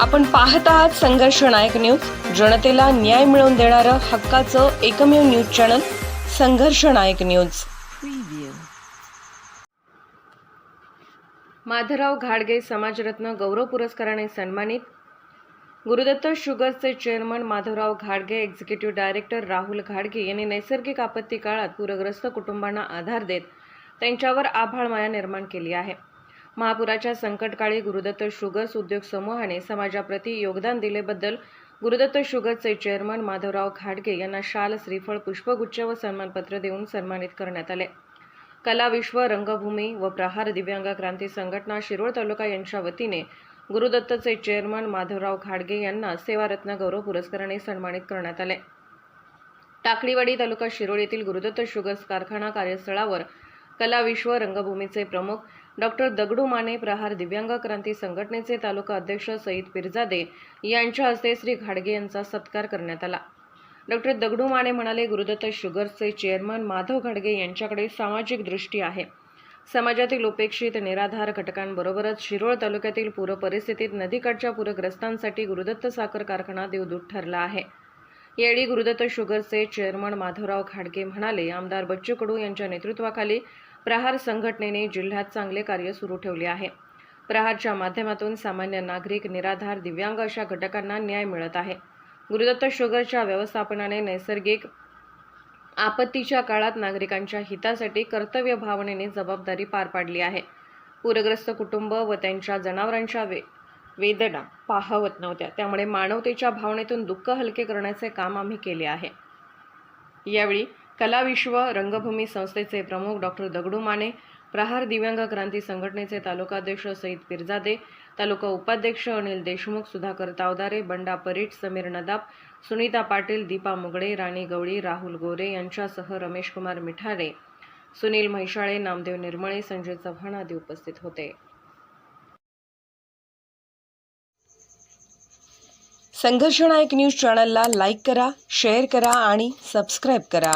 आपण पाहत आहात संघर्ष नायक न्यूज. जनतेला न्याय मिळवून देणारं हक्काचं एकमेव न्यूज चॅनल संघर्ष नायक न्यूज. माधवराव घाडगे समाजरत्न गौरव पुरस्काराने सन्मानित. गुरुदत्त शुगर्सचे चेअरमन माधवराव घाडगे एक्झिक्युटिव्ह डायरेक्टर राहुल घाडगे यांनी नैसर्गिक आपत्ती काळात पूरग्रस्त कुटुंबांना आधार देत त्यांच्यावर आभाळमाया निर्माण केली आहे. महापुराच्या संकटकाळी गुरुदत्त शुगर्स उद्योग समूहाने समाजाप्रती योगदान दिलेबद्दल गुरुदत्त शुगर्सचे चेअरमन माधवराव खाडगे यांना शाल श्रीफळ पुष्पगुच्छ व सन्मानपत्र देऊन सन्मानित करण्यात आले. कला विश्व रंगभूमी व प्रहार दिव्यांग क्रांती संघटना शिरोळ तालुका यांच्या वतीने गुरुदत्तचे चेअरमन माधवराव खाडगे यांना सेवारत्न गौरव पुरस्काराने सन्मानित करण्यात आले. टाकळीवाडी तालुका शिरोळ येथील गुरुदत्त शुगर्स कारखाना कार्यस्थळावर कला विश्व रंगभूमीचे प्रमुख डॉक्टर दगडू माने प्रहार दिव्यांग क्रांती संघटनेचे तालुका अध्यक्ष सईद पिरजादे यांच्या हस्ते श्री घाडगे यांचा सत्कार करण्यात आला. डॉक्टर दगडू माने म्हणाले गुरुदत्त शुगर्सचे चेअरमन माधव घाडगे यांच्याकडे सामाजिक दृष्टी आहे. समाजातील उपेक्षित निराधार घटकांबरोबरच शिरोळ तालुक्यातील पूर परिस्थितीत नदीकाठच्या पूरग्रस्तांसाठी गुरुदत्त साखर कारखाना देवदूत ठरला आहे. यावेळी गुरुदत्त शुगरचे चेअरमन माधवराव घाडगे म्हणाले आमदार बच्चू कडू यांच्या नेतृत्वाखाली प्रहार संघटनेने जिल्ह्यात चांगले कार्य सुरू ठेवले आहे. प्रहारच्या माध्यमातून सामान्य नागरिक निराधार दिव्यांग अशा घटकांना न्याय मिळत आहे. गुरुदत्त शुगरच्या व्यवस्थापनाने नैसर्गिक आपत्तीच्या काळात नागरिकांच्या हितासाठी कर्तव्य भावनेने जबाबदारी पार पाडली आहे. पूरग्रस्त कुटुंब व त्यांच्या जनावरांच्या वे वेदना पाहवत नव्हत्या. त्यामुळे मानवतेच्या भावनेतून दुःख हलके करण्याचे काम आम्ही केले आहे. यावेळी कलाविश्व रंगभूमी संस्थेचे प्रमुख डॉक्टर दगडू माने प्रहार दिव्यांग क्रांती संघटनेचे तालुकाध्यक्ष सईद पिरजादे तालुका उपाध्यक्ष अनिल देशमुख सुधाकर तावदारे बंडा परीट समीर नदाब सुनीता पाटील दीपा मुगडे राणी गवळी राहुल गोरे यांच्यासह रमेशकुमार मिठारे सुनील म्हैशाळे नामदेव निर्मळे संजय चव्हाण आदी उपस्थित होते. संघर्षनायक न्यूज चॅनलला लाईक करा शेअर करा आणि सबस्क्राईब करा.